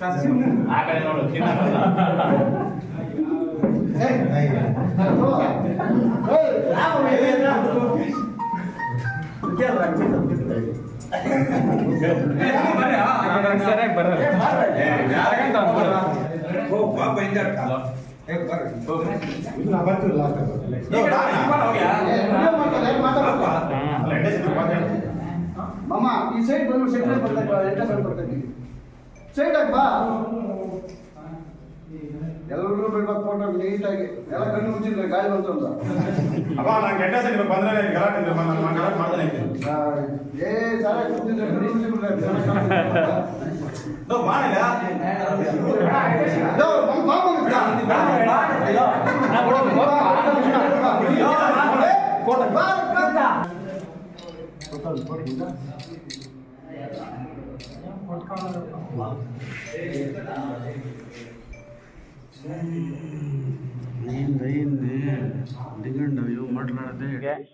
ಆ ಕಡೆ ನೋಡು ಸರಿಯಾಗಿ ಬರಲ್ಲ ಮಾಮ ಈ ಸೈಡ್ ಬಂದು ಸೈಡ್ ಬರ್ತಾ ಎಂಟ ಸೈಡ್ ಬರ್ತೀನಿ ಸೈಡ್ ಆಗಿ ಬಾ ಎಲ್ಲರೂ ಬಿಡ್ಬೇಕು ಫೋಟೋ ನೀಟಾಗಿ ಎಲ್ಲ ಕಣ್ಣು ಮುಚ್ಚಿದ್ರೆ ಗಾಳಿ ಬಂತು ಅಂತ ಅಪ್ಪ ನಾನು ಕೆಟ್ಟ ಸರಿ ಬಂದ್ರೆ ಗಲಾಟೆ ಇದೆ, ನಾನು ನಾನು ಗಲಾಟೆ ಮಾಡ್ತಾನೆ ಇದ್ದೀನಿ. ಆ, ಏ ಸಾಲ ಕೂತಿದ್ರೆ ಕಣ್ಣು ಮುಚ್ಚಿಬಿಟ್ರೆ ಚೆನ್ನಾಗ್ ಕಾಣ್ತದೆ. ಇದು ಮಾಡಿಲ್ಲ ಇದು, ಬಾ, ಬಾ, ಬಾ, ಬಾ. ಬಾ, ಬಾ. ಗೆ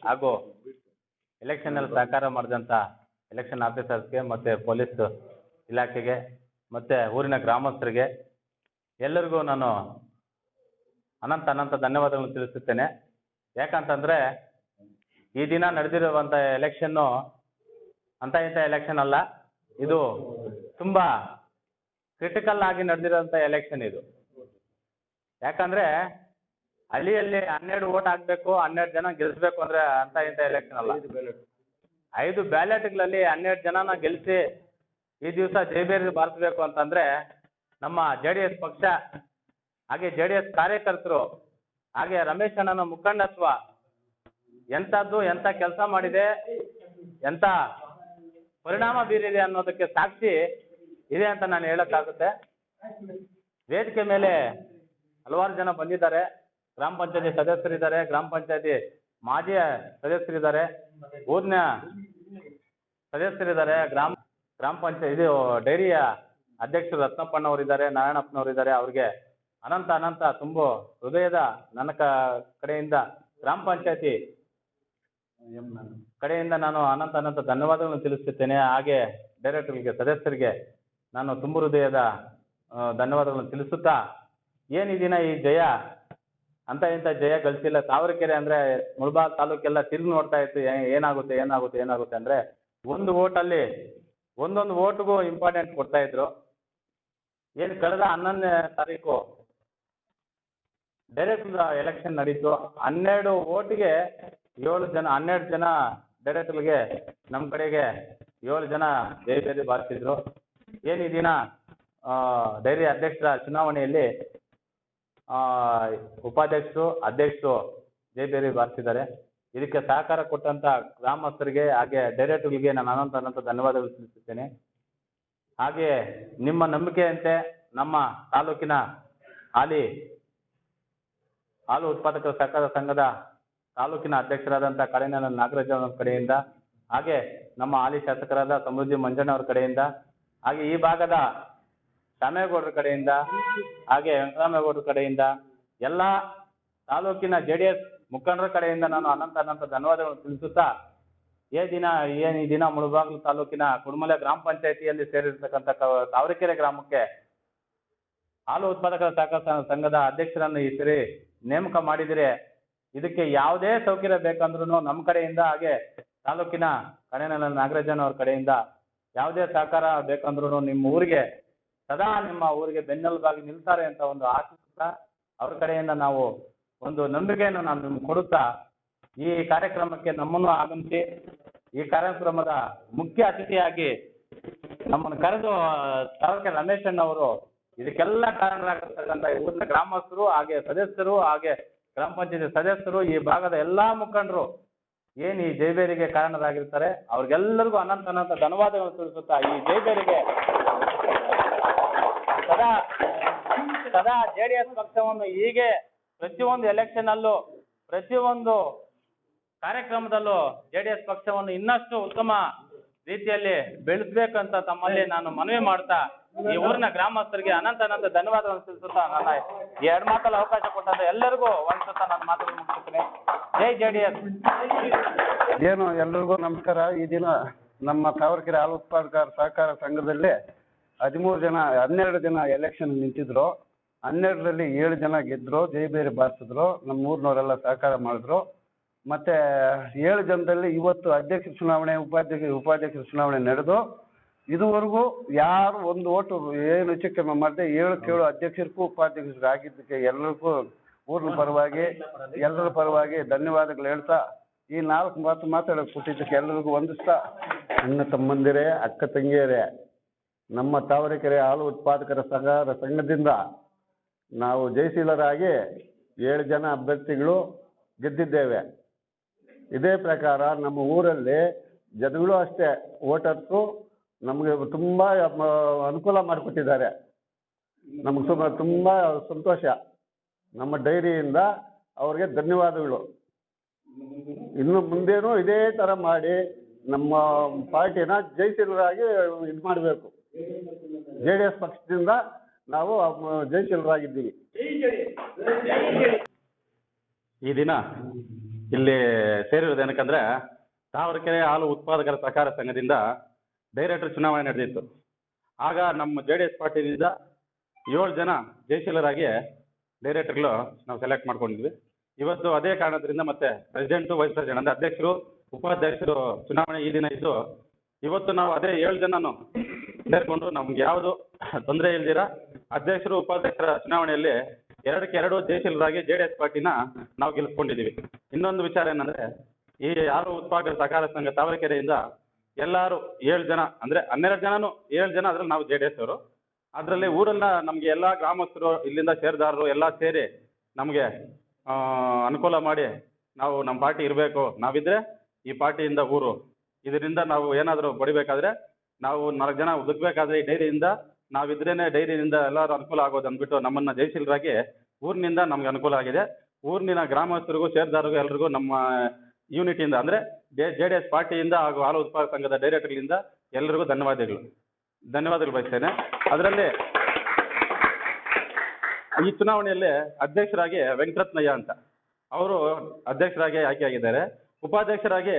ಹಾಗೂ ಎಲೆಕ್ಷನ್ ಅಲ್ಲಿ ಸಹಕಾರ ಮಾಡಿದಂತ ಎಲೆಕ್ಷನ್ ಆಫೀಸರ್ಸ್ಗೆ ಮತ್ತೆ ಪೊಲೀಸ್ ಇಲಾಖೆಗೆ ಮತ್ತೆ ಊರಿನ ಗ್ರಾಮಸ್ಥರಿಗೆ ಎಲ್ಲರಿಗೂ ನಾನು ಅನಂತ ಅನಂತ ಧನ್ಯವಾದಗಳನ್ನು ತಿಳಿಸುತ್ತೇನೆ. ಯಾಕಂತಂದ್ರೆ ಈ ದಿನ ನಡೆದಿರುವಂತ ಎಲೆಕ್ಷನ್ನು ಅಂತ ಇಂಥ ಎಲೆಕ್ಷನ್ ಅಲ್ಲ. ಇದು ತುಂಬಾ ಕ್ರಿಟಿಕಲ್ ಆಗಿ ನಡೆದಿರುವಂತ ಎಲೆಕ್ಷನ್ ಇದು. ಯಾಕಂದ್ರೆ ಹಳ್ಳಿಯಲ್ಲಿ ಹನ್ನೆರಡು ಓಟ್ ಹಾಕ್ಬೇಕು ಹನ್ನೆರಡು ಜನ ಗೆಲ್ಸ್ಬೇಕು ಅಂದ್ರೆ ಅಂತ ಇಂಥ ಎಲೆಕ್ಷನ್ ಅಲ್ಲ. ಐದು ಬ್ಯಾಲೆಟ್ಗಳಲ್ಲಿ ಹನ್ನೆರಡು ಜನನ ಗೆಲ್ಲಿಸಿ ಈ ದಿವಸ ಜೈಬೇರಿ ಬಾರಿಸಬೇಕು ಅಂತಂದ್ರೆ ನಮ್ಮ ಜೆ ಡಿ ಎಸ್ ಪಕ್ಷ ಹಾಗೆ ಜೆ ಡಿ ಎಸ್ ಕಾರ್ಯಕರ್ತರು ಹಾಗೆ ರಮೇಶ್ ಅಣ್ಣನ ಮುಖಂಡತ್ವ ಎಂತದ್ದು ಎಂಥ ಕೆಲಸ ಮಾಡಿದೆ ಎಂಥ ಪರಿಣಾಮ ಬೀರಿದೆ ಅನ್ನೋದಕ್ಕೆ ಸಾಕ್ಷಿ ಇದೆ ಅಂತ ನಾನು ಹೇಳಕ್ಕಾಗುತ್ತೆ. ವೇದಿಕೆ ಮೇಲೆ ಹಲವಾರು ಜನ ಬಂದಿದ್ದಾರೆ. ಗ್ರಾಮ ಪಂಚಾಯತಿ ಸದಸ್ಯರಿದ್ದಾರೆ. ಗ್ರಾಮ ಪಂಚಾಯತಿ ಮಾಜಿ ಸದಸ್ಯರಿದ್ದಾರೆ. ಊರಿನ ಸದಸ್ಯರಿದ್ದಾರೆ. ಗ್ರಾಮ ಗ್ರಾಮ ಪಂಚಾಯತ್ ಇದು ಡೈರಿಯ ಅಧ್ಯಕ್ಷರು ರತ್ನಪ್ಪನವರಿದ್ದಾರೆ, ನಾರಾಯಣಪ್ಪನವರಿದ್ದಾರೆ. ಅವ್ರಿಗೆ ಅನಂತ ಅನಂತ ತುಂಬ ಹೃದಯದ ನನ್ನ ಕಡೆಯಿಂದ ಗ್ರಾಮ ಪಂಚಾಯತಿ ಕಡೆಯಿಂದ ನಾನು ಅನಂತ ಅನಂತ ಧನ್ಯವಾದಗಳನ್ನು ತಿಳಿಸುತ್ತೇನೆ ಹಾಗೆ ಡೈರೆಕ್ಟರ್ಗೆ ಸದಸ್ಯರಿಗೆ ನಾನು ತುಂಬ ಹೃದಯದ ಧನ್ಯವಾದಗಳನ್ನು ತಿಳಿಸುತ್ತಾ, ಏನು ಈ ಜಯ? ಅಂತ ಇಂಥ ಜಯ ಗಳಿಸಿಲ್ಲ. ತಾವರೆಕೆರೆ ಅಂದ್ರೆ ಮುಳಬಾಗ್ ತಾಲೂಕೆಲ್ಲ ತಿರುಗಿ ನೋಡ್ತಾ ಇತ್ತು ಏನಾಗುತ್ತೆ ಏನಾಗುತ್ತೆ ಏನಾಗುತ್ತೆ ಅಂದ್ರೆ ಒಂದು ಓಟಲ್ಲಿ ಒಂದೊಂದು ಓಟ್ಗೂ ಇಂಪಾರ್ಟೆಂಟ್ ಕೊಡ್ತಾ ಇದ್ರು. ಏನು ಕಳೆದ ಹನ್ನೊಂದನೇ ತಾರೀಕು ಡೈರೆಕ್ಟ್ ಎಲೆಕ್ಷನ್ ನಡೀತು. ಹನ್ನೆರಡು ಓಟಿಗೆ ಏಳು ಜನ, ಹನ್ನೆರಡು ಜನ ಡೈರೆಕ್ಟ್ರಿಗೆ ನಮ್ಮ ಕಡೆಗೆ ಏಳು ಜನ ಜಯಬೇರಿ ಬಾರಿಸಿದ್ರು. ಏನು ಈ ದಿನ ಡೈರಿ ಅಧ್ಯಕ್ಷರ ಚುನಾವಣೆಯಲ್ಲಿ ಉಪಾಧ್ಯಕ್ಷರು, ಅಧ್ಯಕ್ಷರು ಜೈಬೇರಿ ಬಾರಿಸಿದ್ದಾರೆ. ಇದಕ್ಕೆ ಸಹಕಾರ ಕೊಟ್ಟಂತ ಗ್ರಾಮಸ್ಥರಿಗೆ, ಹಾಗೆ ಡೈರೆಕ್ಟರ್ಗಳಿಗೆ ನಾನು ಅನಂತ ಅನಂತ ಧನ್ಯವಾದಗಳು ತಿಳಿಸುತ್ತೇನೆ ಹಾಗೆ ನಿಮ್ಮ ನಂಬಿಕೆಯಂತೆ ನಮ್ಮ ತಾಲೂಕಿನ ಹಾಲಿ, ಹಾಲು ಉತ್ಪಾದಕರ ಸಹಕಾರ ಸಂಘದ ತಾಲೂಕಿನ ಅಧ್ಯಕ್ಷರಾದಂತಹ ಕಳೆನ ನಾಗರಾಜ್ ಅವರ ಕಡೆಯಿಂದ, ಹಾಗೆ ನಮ್ಮ ಹಾಲಿ ಶಾಸಕರಾದ ಸಮೃದ್ಧಿ ಮಂಜಣ್ಣ ಅವರ ಕಡೆಯಿಂದ ಹಾಗೆ ಈ ಭಾಗದ ಸಮಯಗೌಡರ ಕಡೆಯಿಂದ, ಹಾಗೆ ವೆಂಕಟರಾಮೇಗೌಡರ ಕಡೆಯಿಂದ, ಎಲ್ಲ ತಾಲೂಕಿನ ಜೆ ಡಿ ಎಸ್ ಮುಖಂಡರ ಕಡೆಯಿಂದ ನಾನು ಅನಂತ ಅನಂತ ಧನ್ಯವಾದಗಳನ್ನು ತಿಳಿಸುತ್ತಾ ಏ ದಿನ, ಏನು ಈ ದಿನ ಮುಳಬಾಗಿಲು ತಾಲೂಕಿನ ಕುಡುಮಲೆ ಗ್ರಾಮ ಪಂಚಾಯತಿಯಲ್ಲಿ ಸೇರಿರ್ತಕ್ಕಂಥ ತಾವರೆಕೆರೆ ಗ್ರಾಮಕ್ಕೆ ಹಾಲು ಉತ್ಪಾದಕರ ಸಹಕಾರ ಸಂಘದ ಅಧ್ಯಕ್ಷರನ್ನು ಈ ಸರಿ ನೇಮಕ ಮಾಡಿದರೆ, ಇದಕ್ಕೆ ಯಾವುದೇ ಸೌಕರ್ಯ ಬೇಕಂದ್ರೂ ನಮ್ಮ ಕಡೆಯಿಂದ ಹಾಗೆ ತಾಲೂಕಿನ ಕಣೆನ ನಾಗರಾಜನ್ ಅವ್ರ ಕಡೆಯಿಂದ ಯಾವುದೇ ಸಹಕಾರ ಬೇಕಂದ್ರೂ ನಿಮ್ಮ ಊರಿಗೆ, ಸದಾ ನಿಮ್ಮ ಊರಿಗೆ ಬೆನ್ನೆಲುಬಾಗಿ ನಿಲ್ತಾರೆ ಅಂತ ಒಂದು ಆಶಿಸುತ್ತಾ ಅವ್ರ ಕಡೆಯಿಂದ ನಾವು ಒಂದು ನಂಬಿಕೆಯನ್ನು ನಾನು ನಿಮ್ಗೆ ಕೊಡುತ್ತಾ, ಈ ಕಾರ್ಯಕ್ರಮಕ್ಕೆ ನಮ್ಮನ್ನು ಆಗಮಿಸಿ, ಈ ಕಾರ್ಯಕ್ರಮದ ಮುಖ್ಯ ಅತಿಥಿಯಾಗಿ ನಮ್ಮನ್ನು ಕರೆದು ತಾಲೂಕಿನ ರಮೇಶ್ ಅವರು ಇದಕ್ಕೆಲ್ಲ ಕಾರಣರಾಗಿರ್ತಕ್ಕಂಥ ಊರಿನ ಗ್ರಾಮಸ್ಥರು, ಹಾಗೆ ಸದಸ್ಯರು, ಹಾಗೆ ಗ್ರಾಮ ಪಂಚಾಯತಿ ಸದಸ್ಯರು, ಈ ಭಾಗದ ಎಲ್ಲಾ ಮುಖಂಡರು ಏನ್ ಈ ಜೈಬೇರಿಗೆ ಕಾರಣರಾಗಿರ್ತಾರೆ? ಅವ್ರಿಗೆಲ್ಲರಿಗೂ ಅನಂತ ಅನಂತ ಧನ್ಯವಾದಗಳು ತಿಳಿಸುತ್ತಾ ಈ ಜೈಬೇರಿಗೆ ಸದಾ ಸದಾ ಜೆ ಡಿ ಎಸ್ ಪಕ್ಷವನ್ನು ಹೀಗೆ ಪ್ರತಿಯೊಂದು ಎಲೆಕ್ಷನ್ ಅಲ್ಲೂ, ಪ್ರತಿಯೊಂದು ಕಾರ್ಯಕ್ರಮದಲ್ಲೂ ಜೆ ಡಿ ಎಸ್ ಪಕ್ಷವನ್ನು ಇನ್ನಷ್ಟು ಉತ್ತಮ ರೀತಿಯಲ್ಲಿ ಬೆಳೆಸ್ಬೇಕಂತ ತಮ್ಮಲ್ಲಿ ನಾನು ಮನವಿ ಮಾಡ್ತಾ ಈ ಊರಿನ ಗ್ರಾಮಸ್ಥರಿಗೆ ಅನಂತ ಅನಂತ ಧನ್ಯವಾದಗಳನ್ನು ತಿಳಿಸುತ್ತಾ ನನ್ನ ಎರಡು ಮಾತಲ್ಲಿ ಅವಕಾಶ ಕೊಟ್ಟಂತ ಎಲ್ಲರಿಗೂ ವಂದಿಸುತ್ತಾ ನನ್ನ ಮಾತುಗಳು ಮುಗಿಸುತ್ತೇನೆ. ಜೈ ಜೆ ಡಿ ಎಸ್ ಏನು, ಎಲ್ರಿಗೂ ನಮಸ್ಕಾರ. ಈ ದಿನ ನಮ್ಮ ತಾವರೆಕೆರೆ ಹಾಲು ಉತ್ಪಾದಕರ ಸಹಕಾರ ಸಂಘದಲ್ಲಿ ಹದಿಮೂರು ಜನ, ಹನ್ನೆರಡು ಜನ ಎಲೆಕ್ಷನ್ ನಿಂತಿದ್ರು. ಹನ್ನೆರಡರಲ್ಲಿ ಏಳು ಜನ ಗೆದ್ದರು ಬೇರೆ ಬಾರಿಸಿದ್ರು. ನಮ್ಮ ಊರಿನವರೆಲ್ಲ ಸಹಕಾರ ಮಾಡಿದ್ರು. ಮತ್ತೆ ಏಳು ಜನದಲ್ಲಿ ಇವತ್ತು ಅಧ್ಯಕ್ಷ ಚುನಾವಣೆ, ಉಪಾಧ್ಯಕ್ಷ, ಉಪಾಧ್ಯಕ್ಷರ ಚುನಾವಣೆ ನಡೆದು ಇದುವರೆಗೂ ಯಾರು ಒಂದು ಓಟು ಏನು ಹೆಚ್ಚು ಕಮ್ಮಿ ಮಾಡದೆ ಏಳು ಕೇಳು ಅಧ್ಯಕ್ಷರಿಗೂ ಉಪಾಧ್ಯಕ್ಷರಿಗೂ ಆಗಿದ್ದಕ್ಕೆ ಎಲ್ಲರಿಗೂ ಊರಿನ ಪರವಾಗಿ ಎಲ್ಲರ ಪರವಾಗಿ ಧನ್ಯವಾದಗಳು ಹೇಳ್ತಾ ಈ ನಾಲ್ಕು ಮಾತು ಮಾತಾಡೋಕೆ ಕೊಟ್ಟಿದ್ದಕ್ಕೆ ಎಲ್ಲರಿಗೂ ವಂದಿಸ್ತಾ ಅಣ್ಣ ತಮ್ಮಂದಿರೇ ಅಕ್ಕ ತಂಗಿಯರೇ ನಮ್ಮ ತಾವರೆಕೆರೆ ಹಾಲು ಉತ್ಪಾದಕರ ಸಂಘದ ಸಂಘದಿಂದ ನಾವು ಜಯಶೀಲರಾಗಿ ಏಳು ಜನ ಅಭ್ಯರ್ಥಿಗಳು ಗೆದ್ದಿದ್ದೇವೆ. ಇದೇ ಪ್ರಕಾರ ನಮ್ಮ ಊರಲ್ಲಿ ಜನಗಳು ಅಷ್ಟೇ ವೋಟರ್ಸು ನಮಗೆ ತುಂಬ ಅನುಕೂಲ ಮಾಡಿಕೊಟ್ಟಿದ್ದಾರೆ. ನಮಗೆ ತುಂಬ ತುಂಬ ಸಂತೋಷ. ನಮ್ಮ ಡೈರಿಯಿಂದ ಅವ್ರಿಗೆ ಧನ್ಯವಾದಗಳು. ಇನ್ನು ಮುಂದೇನು ಇದೇ ಥರ ಮಾಡಿ ನಮ್ಮ ಪಾರ್ಟಿನ ಜಯಶೀಲರಾಗಿ ಇದು ಮಾಡಬೇಕು. ಜೆ ಡಿ ಎಸ್ ಪಕ್ಷದಿಂದ ನಾವು ಜಯಶೀಲರಾಗಿದ್ದೀವಿ ಈ ದಿನ ಇಲ್ಲಿ ಸೇರಿರೋದು ಏನಕ್ಕಂದ್ರೆ, ತಾವರೆಕೆರೆ ಹಾಲು ಉತ್ಪಾದಕರ ಸಹಕಾರ ಸಂಘದಿಂದ ಡೈರೆಕ್ಟರ್ ಚುನಾವಣೆ ನಡೆದಿತ್ತು. ಆಗ ನಮ್ಮ ಜೆ ಡಿ ಎಸ್ ಪಾರ್ಟಿಯಿಂದ ಏಳು ಜನ ಜಯಶೀಲರಾಗಿ ಡೈರೆಕ್ಟರ್ಗಳು ನಾವು ಸೆಲೆಕ್ಟ್ ಮಾಡ್ಕೊಂಡಿದ್ವಿ. ಇವತ್ತು ಅದೇ ಕಾರಣದಿಂದ ಮತ್ತೆ ಪ್ರೆಸಿಡೆಂಟು ವೈಸ್ ಪ್ರೆಸಿಡೆಂಟ್ ಅಂದ್ರೆ ಅಧ್ಯಕ್ಷರು, ಉಪಾಧ್ಯಕ್ಷರು ಚುನಾವಣೆ ಈ ದಿನ ಇದ್ದು, ಇವತ್ತು ನಾವು ಅದೇ ಏಳು ಜನನು ಸೇರಿಕೊಂಡು ನಮ್ಗೆ ಯಾವುದು ತೊಂದರೆ ಇಲ್ದಿರ ಅಧ್ಯಕ್ಷರು, ಉಪಾಧ್ಯಕ್ಷರ ಚುನಾವಣೆಯಲ್ಲಿ ಎರಡಕ್ಕೆ ಎರಡು ಜಯಶೀಲರಾಗಿ ಜೆ ಡಿ ಎಸ್ ಪಾರ್ಟಿನ ನಾವು ಗೆಲ್ಲಿಸ್ಕೊಂಡಿದ್ದೀವಿ ಇನ್ನೊಂದು ವಿಚಾರ ಏನಂದ್ರೆ, ಈ ಯಾರು ಉತ್ಪಾದಕ ಸಹಕಾರ ಸಂಘ ತಾವರೆಕೆರೆಯಿಂದ ಎಲ್ಲರೂ ಏಳು ಜನ, ಅಂದ್ರೆ ಹನ್ನೆರಡು ಜನನು ಏಳು ಜನ ಅದ್ರಲ್ಲಿ ನಾವು ಜೆ ಡಿ ಎಸ್ ಅವರು. ಅದರಲ್ಲಿ ಊರನ್ನ ನಮಗೆ ಎಲ್ಲ ಗ್ರಾಮಸ್ಥರು, ಇಲ್ಲಿಂದ ಸೇರಿದಾರರು ಎಲ್ಲ ಸೇರಿ ನಮಗೆ ಅನುಕೂಲ ಮಾಡಿ ನಾವು ನಮ್ಮ ಪಾರ್ಟಿ ಇರಬೇಕು. ನಾವಿದ್ರೆ ಈ ಪಾರ್ಟಿಯಿಂದ ಊರು. ಇದರಿಂದ ನಾವು ಏನಾದರೂ ಪಡಿಬೇಕಾದ್ರೆ ನಾವು ನಾಲ್ಕು ಜನ ಬದುಕಬೇಕಾದ್ರೆ ಈ ಡೈರಿಯಿಂದ, ನಾವಿದ್ರೇನೆ ಡೈರಿಯಿಂದ ಎಲ್ಲರೂ ಅನುಕೂಲ ಆಗೋದು ಅಂದ್ಬಿಟ್ಟು ನಮ್ಮನ್ನ ಜಯಶೀಲರಾಗಿ ಊರಿನಿಂದ ನಮ್ಗೆ ಅನುಕೂಲ ಆಗಿದೆ. ಊರಿನ ಗ್ರಾಮಸ್ಥರಿಗೂ, ಸೇರಿದಾರರಿಗೂ ಎಲ್ರಿಗೂ ನಮ್ಮ ಯೂನಿಟಿಯಿಂದ ಅಂದರೆ ಜೆ ಡಿ ಎಸ್ ಪಾರ್ಟಿಯಿಂದ ಹಾಗೂ ಹಾಲು ಉತ್ಪಾದಕ ಸಂಘದ ಡೈರೆಕ್ಟರ್ಗಳಿಂದ ಎಲ್ಲರಿಗೂ ಧನ್ಯವಾದಗಳು. ಧನ್ಯವಾದಗಳು ಬಯಸ್ತೇನೆ. ಅದರಲ್ಲಿ ಈ ಚುನಾವಣೆಯಲ್ಲಿ ಅಧ್ಯಕ್ಷರಾಗಿ ವೆಂಕಟರತ್ನಯ್ಯ ಅಂತ. ಅವರು ಅಧ್ಯಕ್ಷರಾಗಿ ಆಯ್ಕೆಯಾಗಿದ್ದಾರೆ. ಉಪಾಧ್ಯಕ್ಷರಾಗಿ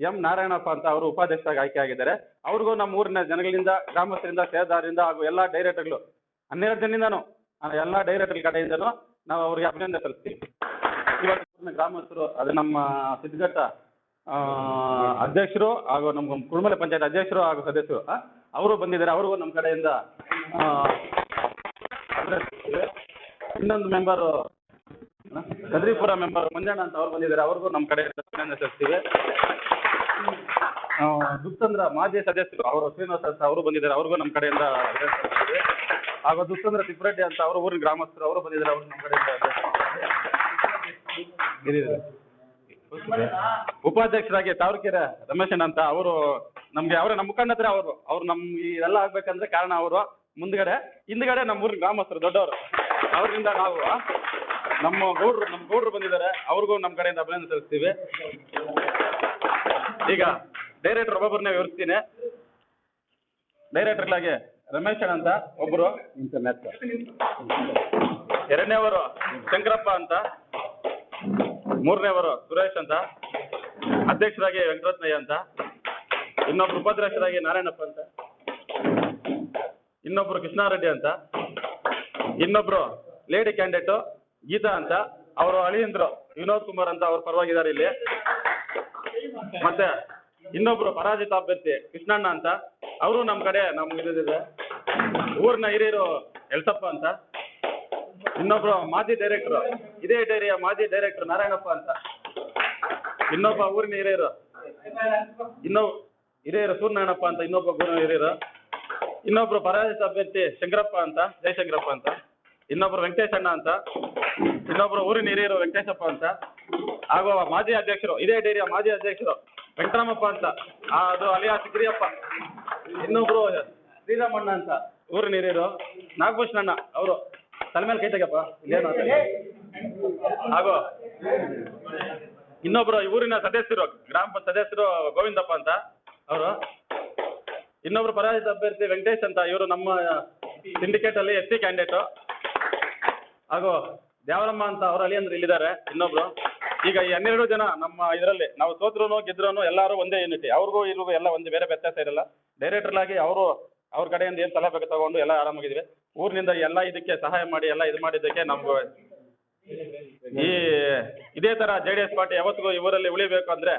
ಎಂ ನಾರಾಯಣಪ್ಪ ಅಂತ ಅವರು ಉಪಾಧ್ಯಕ್ಷರಾಗಿ ಆಯ್ಕೆಯಾಗಿದ್ದಾರೆ. ಅವ್ರಿಗೂ ನಮ್ಮ ಊರಿನ ಜನಗಳಿಂದ, ಗ್ರಾಮಸ್ಥರಿಂದ ಸೇದಾರರಿಂದ ಹಾಗೂ ಎಲ್ಲ ಡೈರೆಕ್ಟರ್ಗಳು ಹನ್ನೆರಡು ಜನರಿಂದನೂ ಎಲ್ಲ ಡೈರೆಕ್ಟರ್ ಕಡೆಯಿಂದನೂ ನಾವು ಅವರಿಗೆ ಅಭಿನಂದನೆ ಸಲ್ಲಿಸ್ತೀವಿ. ಗ್ರಾಮಸ್ಥರು ಅದು ನಮ್ಮ ಸಿದ್ಧಘಟ್ಟ ಅಧ್ಯಕ್ಷರು ಹಾಗೂ ನಮ್ಮ ಕುರುಮಲೆ ಪಂಚಾಯತ್ ಅಧ್ಯಕ್ಷರು ಹಾಗೂ ಸದಸ್ಯರು ಅವರು ಬಂದಿದ್ದಾರೆ. ಅವ್ರಿಗೂ ನಮ್ಮ ಕಡೆಯಿಂದ ಇನ್ನೊಂದು ಮೆಂಬರು ಕದ್ರಿಪುರ ಮೆಂಬರ್ ಮಂಜಣ್ಣ ಅಂತ ಅವ್ರು ಬಂದಿದ್ದಾರೆ. ಅವ್ರಿಗೂ ನಮ್ಮ ಕಡೆಯಿಂದ ಅಭಿನಂದನೆ ಸಲ್ಲಿಸ್ತೀವಿ. ಆ, ದುಸ್ತಂದ್ರ ಮಾಜಿ ಸದಸ್ಯರು ಅವರು ಶ್ರೀನಿವಾಸ ಅಂತ ಅವರು ಬಂದಿದ್ದಾರೆ. ಅವ್ರಿಗೂ ನಮ್ಮ ಕಡೆಯಿಂದ ಹಾಗೂ ತಿಪ್ಪರೆಡ್ಡಿ ಅಂತ ಅವರು ಊರಿನ ಗ್ರಾಮಸ್ಥರು ಅವರು ಬಂದಿದ್ದಾರೆ. ಅವರು ನಮ್ಮ ಕಡೆಯಿಂದ ಉಪಾಧ್ಯಕ್ಷರಾಗಿ ತಾವರೆಕೆರೆ ರಮೇಶನ್ ಅಂತ ಅವರು ನಮ್ಗೆ ಅವರ ನಮ್ಮ ಮುಖಂಡ ಹತ್ರ ಅವರು. ಅವ್ರು ನಮ್ ಇದೆಲ್ಲ ಆಗ್ಬೇಕಂದ್ರೆ ಕಾರಣ ಅವರು. ಮುಂದ್ಗಡೆ ಹಿಂದ್ಗಡೆ ನಮ್ಮ ಊರಿನ ಗ್ರಾಮಸ್ಥರು ದೊಡ್ಡವರು. ಅವರಿಂದ ನಾವು ನಮ್ಮ ಗೌಡ್ರು ನಮ್ಮ ಗೌಡ್ರು ಬಂದಿದ್ದಾರೆ. ಅವ್ರಿಗೂ ನಮ್ಮ ಕಡೆಯಿಂದ ಅಭಿನಂದನೆ ಸಲ್ಲಿಸ್ತೀವಿ. ಈಗ ಡೈರೆಕ್ಟರ್ ಒಬ್ಬೊಬ್ಬರನ್ನೇ ವಿವರಿಸ್ತೀನಿ. ಡೈರೆಕ್ಟರ್ಗಳಾಗಿ ರಮೇಶನ್ ಅಂತ ಒಬ್ಬರು ಎರಡನೇ ಎರಡನೇವರು ಶಂಕರಪ್ಪ ಅಂತ. ಮೂರನೇವರು ಸುರೇಶ್ ಅಂತ, ಅಧ್ಯಕ್ಷರಾಗಿ ವೆಂಕಟರತ್ನಯ್ಯ ಅಂತ, ಇನ್ನೊಬ್ರು ಉಪಾಧ್ಯಕ್ಷರಾಗಿ ನಾರಾಯಣಪ್ಪ ಅಂತ, ಇನ್ನೊಬ್ರು ಕೃಷ್ಣಾರೆಡ್ಡಿ ಅಂತ, ಇನ್ನೊಬ್ರು ಲೇಡಿ ಕ್ಯಾಂಡಿಡೇಟು ಗೀತಾ ಅಂತ, ಅವರು ಅಳಿಯಂದ್ರು ವಿನೋದ್ ಕುಮಾರ್ ಅಂತ ಅವ್ರ ಪರವಾಗಿದ್ದಾರೆ ಇಲ್ಲಿ. ಮತ್ತೆ ಇನ್ನೊಬ್ರು ಪರಾಜಿತ ಅಭ್ಯರ್ಥಿ ಕೃಷ್ಣಣ್ಣ ಅಂತ, ಅವರು ನಮ್ಮ ಕಡೆ ನಮ್ಗೆ ಇದಿದೆ ಊರಿನ ಹಿರಿಯರು ಎಲ್ಸಪ್ಪ ಅಂತ ಇನ್ನೊಬ್ರು ಮಾಜಿ ಡೈರೆಕ್ಟರ್ ಇದೇ ಡೈರಿಯ ಮಾಜಿ ಡೈರೆಕ್ಟರ್ ನಾರಾಯಣಪ್ಪ ಅಂತ. ಇನ್ನೊಬ್ಬ ಊರಿನ ಹಿರಿಯರು. ಇನ್ನೊ ಹಿರಿಯರು ಸೂರ್ಯನಾರಾಯಣಪ್ಪ ಅಂತ, ಇನ್ನೊಬ್ಬ ಊರಿನ ಹಿರಿಯರು. ಇನ್ನೊಬ್ರು ಪರಾಜಿತ ಅಭ್ಯರ್ಥಿ ಶಂಕರಪ್ಪ ಅಂತ, ಜಯಶಂಕರಪ್ಪ ಅಂತ. ಇನ್ನೊಬ್ರು ವೆಂಕಟೇಶಣ್ಣ ಅಂತ. ಇನ್ನೊಬ್ರು ಊರಿನ ಹಿರಿಯರು ವೆಂಕಟೇಶಪ್ಪ ಅಂತ. ಹಾಗೂ ಮಾಜಿ ಅಧ್ಯಕ್ಷರು, ಇದೇ ಡೈರಿಯ ಮಾಜಿ ಅಧ್ಯಕ್ಷರು ವೆಂಕಟರಾಮಪ್ಪ ಅಂತ. ಅದು ಅಲಿಯಾ ಸಿಕ್ರಿಯಪ್ಪ ಇನ್ನೊಬ್ರು ಶ್ರೀರಾಮಣ್ಣ ಅಂತ, ಊರಿನ ಹಿರಿಯರು ನಾಗಭೂಷಣಣ್ಣ ಅವರು. ತಲೆ ಮೇಲೆ ಕೈ ತೆಗಪ್ಪ ಇಲ್ಲೇನು. ಹಾಗೂ. ಇನ್ನೊಬ್ರು ಊರಿನ ಸದಸ್ಯರು, ಗ್ರಾಮ ಸದಸ್ಯರು ಗೋವಿಂದಪ್ಪ ಅಂತ. ಅವರು. ಇನ್ನೊಬ್ರು ಪರಾಜಿತ ಅಭ್ಯರ್ಥಿ ವೆಂಕಟೇಶ್ ಅಂತ. ಇವರು ನಮ್ಮ ಸಿಂಡಿಕೇಟ್ ಅಲ್ಲಿ ಎಸ್ ಸಿ ಕ್ಯಾಂಡಿಡೇಟು ಹಾಗೂ. ದೇವರಮ್ಮ ಅಂತ ಅಲ್ಲಿ ಅಂದ್ರೆ ಇಲ್ಲಿದ್ದಾರೆ. ಇನ್ನೊಬ್ರು. ಈಗ ಈ ಹನ್ನೆರಡು ಜನ ನಮ್ಮ ಇದರಲ್ಲಿ, ನಾವು ಸೋತ್ರು ಗೆದ್ರೂ ಎಲ್ಲರೂ ಒಂದೇ ಯೂನಿಟಿ ಅವ್ರಿಗೂ ಇವ್ರಿಗೂ ಎಲ್ಲ ಒಂದು ಬೇರೆ ವ್ಯತ್ಯಾಸ ಇರಲ್ಲ. ಡೈರೆಕ್ಟರ್ ಆಗಿ ಅವರು ಅವ್ರ ಕಡೆಯಿಂದ ಏನು ಸಲಹೆ ಬೇಕು ತಗೊಂಡು ಎಲ್ಲ ಆರಾಮಾಗಿದ್ವಿ. ಊರಿನಿಂದ ಎಲ್ಲ ಇದಕ್ಕೆ ಸಹಾಯ ಮಾಡಿ, ಎಲ್ಲ ಇದು ಮಾಡಿದ್ದಕ್ಕೆ ನಮ್ಗೆ ಈ ಇದೇ ತರ ಜೆ ಡಿ ಎಸ್ ಪಾರ್ಟಿ ಯಾವತ್ತಿಗೂ ಇವರಲ್ಲಿ ಉಳಿಬೇಕು ಅಂದ್ರೆ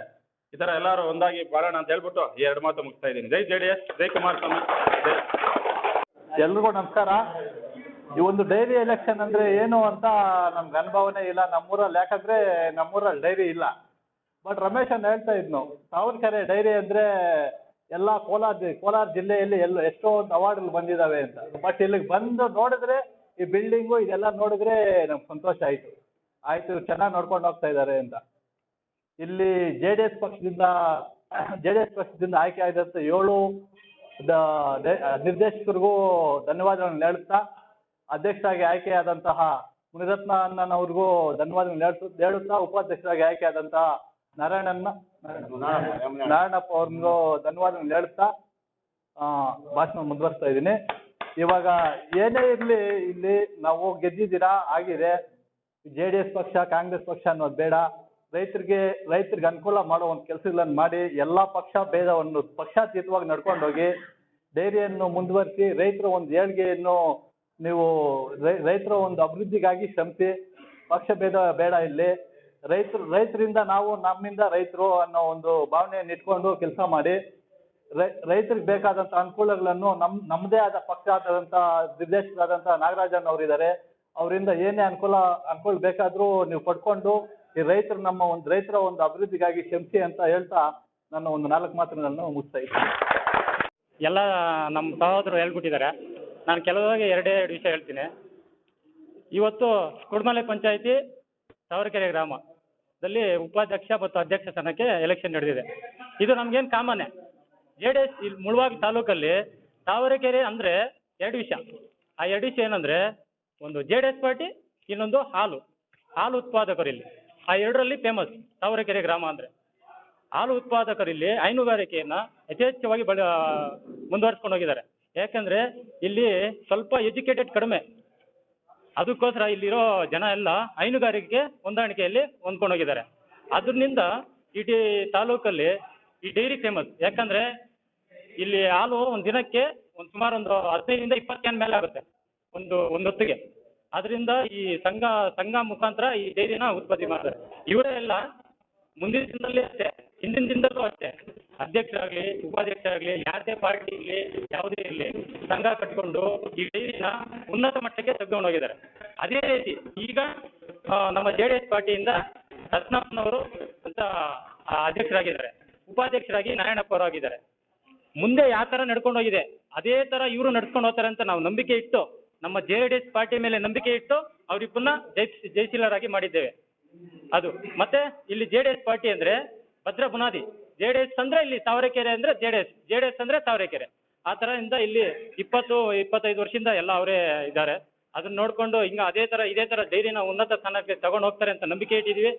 ಈ ತರ ಎಲ್ಲರೂ ಒಂದಾಗಿ ಬಾಳೋಣ ಅಂತ ಹೇಳ್ಬಿಟ್ಟು ಈ ಎರಡು ಮಾತು ಮುಗಿಸ್ತಾ ಇದ್ದೀನಿ. ಜೈ ಜೆ ಡಿ ಎಸ್, ಜೈ ಕುಮಾರಸ್ವಾಮಿ ಜೈ. ಎಲ್ರಿಗೂ ನಮಸ್ಕಾರ. ಈ ಒಂದು ಡೈರಿ ಎಲೆಕ್ಷನ್ ಅಂದ್ರೆ ಏನು ಅಂತ ನಮ್ಗೆ ಅನುಭವನೇ ಇಲ್ಲ. ನಮ್ಮೂರಲ್ಲಿ, ಯಾಕಂದ್ರೆ ನಮ್ಮೂರಲ್ಲಿ ಡೈರಿ ಇಲ್ಲ. ಬಟ್ ರಮೇಶ್ ಅನ್ನ ಹೇಳ್ತಾ ಇದ್ನು ತಾವರೆಕೆರೆ ಡೈರಿ ಅಂದ್ರೆ ಎಲ್ಲ ಕೋಲಾರ ಜಿ- ಕೋಲಾರ ಜಿಲ್ಲೆಯಲ್ಲಿ ಎಲ್ಲ ಎಷ್ಟೊಂದು ಅವಾರ್ಡ್ಗಳು ಬಂದಿದ್ದಾವೆ ಅಂತ. ಬಟ್ ಇಲ್ಲಿಗೆ ಬಂದು ನೋಡಿದ್ರೆ ಈ ಬಿಲ್ಡಿಂಗು ಇದೆಲ್ಲ ನೋಡಿದ್ರೆ ನಮ್ಗೆ ಸಂತೋಷ ಆಯ್ತು. ಆಯ್ತು, ಚೆನ್ನಾಗಿ ನೋಡ್ಕೊಂಡು ಹೋಗ್ತಾ ಇದ್ದಾರೆ ಅಂತ. ಇಲ್ಲಿ ಜೆ ಡಿ ಎಸ್ ಪಕ್ಷದಿಂದ, ಜೆ ಡಿ ಎಸ್ ಪಕ್ಷದಿಂದ ಆಯ್ಕೆ ಆದಂಥ ಏಳು ನಿರ್ದೇಶಕರಿಗೂ ಧನ್ಯವಾದಗಳನ್ನು ಹೇಳ್ತಾ, ಅಧ್ಯಕ್ಷರಾಗಿ ಆಯ್ಕೆಯಾದಂತಹ ಮುನಿರತ್ನ ಅಣ್ಣನವ್ರಿಗೂ ಧನ್ಯವಾದಗಳನ್ನು ಹೇಳ್ತು, ಹೇಳುತ್ತಾ ಉಪಾಧ್ಯಕ್ಷರಾಗಿ ಆಯ್ಕೆಯಾದಂತಹ ನಾರಾಯಣನ್ನ ನಾರಾಯಣಪ್ಪ ಅವ್ರಿಗೂ ಧನ್ಯವಾದಗಳನ್ನು ಹೇಳುತ್ತಾ ಆ, ಭಾಷಣ ಮುಂದುವರಿಸ್ತಾ ಇದ್ದೀನಿ. ಇವಾಗ ಏನೇ ಇರಲಿ ಇಲ್ಲಿ ನಾವು ಗೆದ್ದಿದ್ದೀರಾ ಆಗಿದೆ. ಜೆ ಡಿ ಎಸ್ ಪಕ್ಷ ಕಾಂಗ್ರೆಸ್ ಪಕ್ಷ ಅನ್ನೋದು ಬೇಡ. ರೈತರಿಗೆ ರೈತರಿಗೆ ಅನುಕೂಲ ಮಾಡೋ ಒಂದು ಕೆಲಸಗಳನ್ನು ಮಾಡಿ ಎಲ್ಲ ಪಕ್ಷ ಭೇದವನ್ನು ಪಕ್ಷಾತೀತವಾಗಿ ನಡ್ಕೊಂಡು ಹೋಗಿ ಡೈರಿಯನ್ನು ಮುಂದುವರಿಸಿ ರೈತರ ಒಂದು ಏಳ್ಗೆಯನ್ನು ನೀವು ರೈತರ ಒಂದು ಅಭಿವೃದ್ಧಿಗಾಗಿ ಶ್ರಮಿಸಿ ಪಕ್ಷ ಭೇದ ಬೇಡ ಇಲ್ಲಿ. ರೈತರು, ರೈತರಿಂದ ನಾವು ನಮ್ಮಿಂದ ರೈತರು ಅನ್ನೋ ಒಂದು ಭಾವನೆಯನ್ನು ಇಟ್ಕೊಂಡು ಕೆಲಸ ಮಾಡಿ ರೈತರಿಗೆ ಬೇಕಾದಂಥ ಅನುಕೂಲಗಳನ್ನು ನಮ್ ನಮ್ಮದೇ ಆದ ಪಕ್ಷ ಆದಂಥ ನಿರ್ದೇಶಕರಾದಂಥ ನಾಗರಾಜನ್ ಅವರಿದ್ದಾರೆ ಅವರಿಂದ ಏನೇ ಅನುಕೂಲ ಅನುಕೂಲ ಬೇಕಾದರೂ ನೀವು ಪಡ್ಕೊಂಡು ಈ ರೈತರು ನಮ್ಮ ಒಂದು, ರೈತರ ಒಂದು ಅಭಿವೃದ್ಧಿಗಾಗಿ ಕ್ಷಮಿಸಿ ಅಂತ ಹೇಳ್ತಾ ನನ್ನ ಒಂದು ನಾಲ್ಕು ಮಾತುಗಳನ್ನು ಮುಗಿಸ್ತಾ ಇದ್ದೀನಿ. ಎಲ್ಲ ನಮ್ಮ ಸಹೋದರು ಹೇಳ್ಬಿಟ್ಟಿದ್ದಾರೆ. ನಾನು ಕೆಲವಾಗಿ ಎರಡೇ ಎರಡು ವಿಷಯ ಹೇಳ್ತೀನಿ. ಇವತ್ತು ಕುಡ್ಮಲೆ ಪಂಚಾಯಿತಿ, ತಾವರೆಕೆರೆ ಗ್ರಾಮದಲ್ಲಿ ಉಪಾಧ್ಯಕ್ಷ ಮತ್ತು ಅಧ್ಯಕ್ಷ ಸ್ಥಾನಕ್ಕೆ ಎಲೆಕ್ಷನ್ ನಡೆದಿದೆ. ಇದು ನಮ್ಗೇನು ಕಾಮನ್ನೇ ಜೆ ಡಿ ಎಸ್ ಇಲ್ಲಿ ಮುಳುವಾಗಿ ತಾಲೂಕಲ್ಲಿ ತಾವರೆಕೆರೆ ಅಂದರೆ ಎರಡು ವಿಷಯ. ಆ ಎರಡು ವಿಷಯ ಏನಂದರೆ ಒಂದು ಜೆ ಡಿ ಎಸ್ ಪಾರ್ಟಿ, ಇನ್ನೊಂದು ಹಾಲು. ಹಾಲು ಉತ್ಪಾದಕರು ಇಲ್ಲಿ. ಆ ಎರಡರಲ್ಲಿ ಫೇಮಸ್ ತಾವರೆಕೆರೆ ಗ್ರಾಮ ಅಂದರೆ. ಹಾಲು ಉತ್ಪಾದಕರಿಲ್ಲಿ ಹೈನುಗಾರಿಕೆಯನ್ನ ಯಥೇಚ್ಛವಾಗಿ ಬಳ ಮುಂದುವರ್ಸ್ಕೊಂಡು ಹೋಗಿದ್ದಾರೆ. ಯಾಕಂದ್ರೆ ಇಲ್ಲಿ ಸ್ವಲ್ಪ ಎಜುಕೇಟೆಡ್ ಕಡಿಮೆ. ಅದಕ್ಕೋಸ್ಕರ ಇಲ್ಲಿರೋ ಜನ ಎಲ್ಲ ಹೈನುಗಾರಿಕೆ ಹೊಂದಾಣಿಕೆಯಲ್ಲಿ ಹೊಂದ್ಕೊಂಡು ಹೋಗಿದ್ದಾರೆ ಅದರಿಂದ ಇಡೀ ತಾಲೂಕಲ್ಲಿ ಈ ಡೈರಿ ಫೇಮಸ್ ಯಾಕಂದ್ರೆ ಇಲ್ಲಿ ಹಾಲು ಒಂದು ದಿನಕ್ಕೆ ಒಂದು ಸುಮಾರು ಒಂದು ಹದಿನೈದರಿಂದ ಇಪ್ಪತ್ತು ಕ್ಯಾನ್ ಮೇಲೆ ಆಗುತ್ತೆ. ಒಂದು ಒಂದೊತ್ತಿಗೆ ಅದರಿಂದ ಈ ಸಂಘ ಸಂಘ ಮುಖಾಂತರ ಈ ಡೈರಿನ ಉತ್ಪತ್ತಿ ಮಾಡ್ತಾರೆ. ಇವರೇ ಎಲ್ಲ ಮುಂದಿನ ದಿನದಲ್ಲಿ ಅಷ್ಟೇ, ಹಿಂದಿನ ದಿನದಲ್ಲೂ ಅಷ್ಟೇ. ಅಧ್ಯಕ್ಷರಾಗ್ಲಿ, ಉಪಾಧ್ಯಕ್ಷರಾಗ್ಲಿ ಯಾವುದೇ ಪಾರ್ಟಿ ಇರಲಿ, ಯಾವುದೇ ಇರಲಿ, ಸಂಘ ಕಟ್ಕೊಂಡು ಈ ಡೈರಿನ ಉನ್ನತ ಮಟ್ಟಕ್ಕೆ ತೆಗೆದುಕೊಂಡು ಹೋಗಿದ್ದಾರೆ. ಅದೇ ರೀತಿ ಈಗ ನಮ್ಮ ಜೆ ಡಿ ಎಸ್ ಪಾರ್ಟಿಯಿಂದ ರತ್ನಪ್ಪನವರು ಅಂತ ಅಧ್ಯಕ್ಷರಾಗಿದ್ದಾರೆ. ಉಪಾಧ್ಯಕ್ಷರಾಗಿ ನಾರಾಯಣಪ್ಪ ಅವರು ಆಗಿದ್ದಾರೆ. ಮುಂದೆ ಯಾವ ಥರ ನಡ್ಕೊಂಡು ಹೋಗಿದೆ, ಅದೇ ಥರ ಇವರು ನಡ್ಸ್ಕೊಂಡು ಹೋಗ್ತಾರೆ ಅಂತ ನಾವು ನಂಬಿಕೆ ಇಟ್ಟು, ನಮ್ಮ ಜೆ ಡಿ ಎಸ್ ಪಾರ್ಟಿ ಮೇಲೆ ನಂಬಿಕೆ ಇಟ್ಟು ಅವ್ರಿಗೆ ಪುನಃ ಜೈ, ಜಯಶೀಲರಾಗಿ ಮಾಡಿದ್ದೇವೆ. ಅದು. ಮತ್ತೆ ಇಲ್ಲಿ ಜೆ ಡಿ ಎಸ್ ಪಾರ್ಟಿ ಅಂದ್ರೆ ಭದ್ರ ಬುನಾದಿ. ಜೆ ಡಿ ಎಸ್ ಅಂದ್ರೆ ಇಲ್ಲಿ ತಾವರೆಕೆರೆ ಅಂದ್ರೆ J D S J D S ಅಂದ್ರೆ ತಾವರೆಕೆರೆ ಆ ಥರದಿಂದ ಇಲ್ಲಿ ಇಪ್ಪತ್ತು, ಇಪ್ಪತ್ತೈದು ವರ್ಷದಿಂದ ಎಲ್ಲ ಅವರೇ ಇದ್ದಾರೆ. ಅದನ್ನ ನೋಡ್ಕೊಂಡು ಹಿಂಗ ಅದೇ ತರ, ಇದೇ ತರ ಡೈರಿನ ಉನ್ನತ ಸ್ಥಾನಕ್ಕೆ ತಗೊಂಡು ಹೋಗ್ತಾರೆ ಅಂತ ನಂಬಿಕೆ ಇಟ್ಟಿದೀವಿ.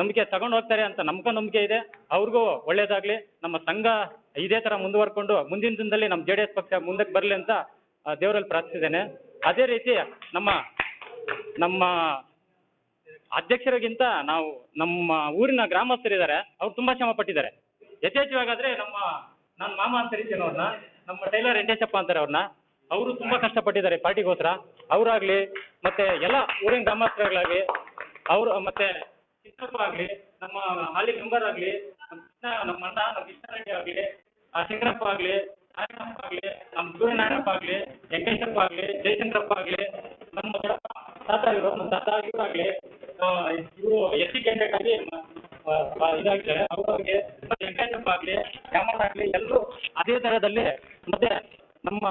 ನಂಬಿಕೆ ತಗೊಂಡು ಹೋಗ್ತಾರೆ ಅಂತ ನಮ್ಗೂ ನಂಬಿಕೆ ಇದೆ. ಅವ್ರಿಗೂ ಒಳ್ಳೇದಾಗ್ಲಿ. ನಮ್ಮ ಸಂಘ ಇದೇ ತರ ಮುಂದುವರ್ಕೊಂಡು ಮುಂದಿನ ದಿನದಲ್ಲಿ ನಮ್ಮ ಜೆ ಡಿ ಎಸ್ ಪಕ್ಷ ಮುಂದಕ್ಕೆ ಬರಲಿ ಅಂತ ದೇವರಲ್ಲಿ ಪ್ರಾರ್ಥಿಸಿದ್ದೇನೆ. ಅದೇ ರೀತಿ ನಮ್ಮ ನಮ್ಮ ಅಧ್ಯಕ್ಷರಿಗಿಂತ ನಾವು ನಮ್ಮ ಊರಿನ ಗ್ರಾಮಸ್ಥರಿದ್ದಾರೆ. ಅವ್ರು ತುಂಬಾ ಶ್ರಮ ಪಟ್ಟಿದ್ದಾರೆ ಯಥೇಚ್ಛವಾಗಾದ್ರೆ ನಮ್ಮ ನನ್ನ ಮಾಮ ಅಂತ ಕರಿತೀನಿ ಅವ್ರನ್ನ, ನಮ್ಮ ಟೈಲರ್ ವೆಂಕಟೇಶಪ್ಪ ಅಂತಾರೆ ಅವ್ರನ್ನ. ಅವರು ತುಂಬಾ ಕಷ್ಟಪಟ್ಟಿದ್ದಾರೆ ಪಾರ್ಟಿಗೋಸ್ಕರ. ಅವರಾಗ್ಲಿ, ಮತ್ತೆ ಎಲ್ಲ ಊರಿನ ಗ್ರಾಮಸ್ಥರಾಗ್ಲಿ, ಅವರು, ಮತ್ತೆ ಚಿಕ್ಕಪ್ಪ ಆಗ್ಲಿ, ನಮ್ಮ ಹಾಲಿ ಮೆಂಬರ್ ಆಗ್ಲಿ, ನಮ್ಮ ಅಣ್ಣ, ನಮ್ಮ ಕೃಷ್ಣಾರೆಡ್ಡಿ ಆಗ್ಲಿ, ಆ ಶಂಕರಪ್ಪ ಆಗ್ಲಿ ನಾರಾಯಣಪ್ಪ ಆಗ್ಲಿ, ನಮ್ಮ ಸೂರ್ಯನಾರಾಯಣಪ್ಪ ಆಗ್ಲಿ, ವೆಂಕಟೇಶಪ್ಪ ಆಗ್ಲಿ, ಜಯಚಂದ್ರಪ್ಪ ಆಗ್ಲಿ, ನಮ್ಮ ತಾತ ಇವರು, ನಮ್ಮ ತಾತ ಇವರಾಗ್ಲಿ ಇವರು ಎಸ್ ಸಿ ಕ್ಯಾಂಡಿಡೇಟ್ ಆಗಿ ಎಲ್ಲರೂ ಅದೇ ತರದಲ್ಲಿ ಮತ್ತೆ ನಮ್ಮ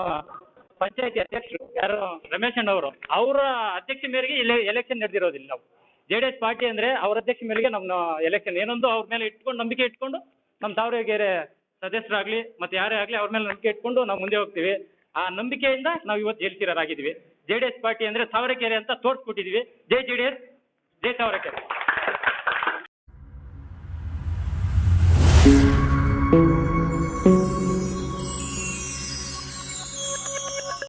ಪಂಚಾಯತಿ ಅಧ್ಯಕ್ಷರು ಯಾರು ರಮೇಶ್ ಅಣ್ಣವರು ಅವರ ಅಧ್ಯಕ್ಷ ಮೇರೆಗೆ ಇಲ್ಲಿ ಎಲೆಕ್ಷನ್ ನಡೆದಿರೋದಿಲ್ಲ ನಾವು. ಜೆ ಡಿ ಎಸ್ ಪಾರ್ಟಿ ಅಂದ್ರೆ ಅವ್ರ ಅಧ್ಯಕ್ಷ ಮೇರೆಗೆ ನಮ್ಮ ಎಲೆಕ್ಷನ್ ಏನೊಂದು ಅವ್ರ ಮೇಲೆ ಇಟ್ಕೊಂಡು ನಂಬಿಕೆ ಇಟ್ಕೊಂಡು ನಮ್ಮ ದಾವಣಗೆರೆ ಸದಸ್ಯರಾಗ್ಲಿ ಮತ್ತೆ ಯಾರೇ ಆಗಲಿ ಅವ್ರ ಮೇಲೆ ನಂಬಿಕೆ ಇಟ್ಕೊಂಡು ನಾವು ಮುಂದೆ ಹೋಗ್ತೀವಿ. ಆ ನಂಬಿಕೆಯಿಂದ ನಾವು ಇವತ್ತು ಗೆಲ್ತಿರೋರಾಗಿದ್ದೀವಿ ಜೆ ಡಿ ಎಸ್ ಪಾರ್ಟಿ ಅಂದ್ರೆ ತಾವರೆಕೆರೆ ಅಂತ ತೋರಿಸ್ಬಿಟ್ಟಿದೀವಿ ಜೈ ಜೆ ಡಿ ಎಸ್ ಜೈ ತಾವರೆಕೆರೆ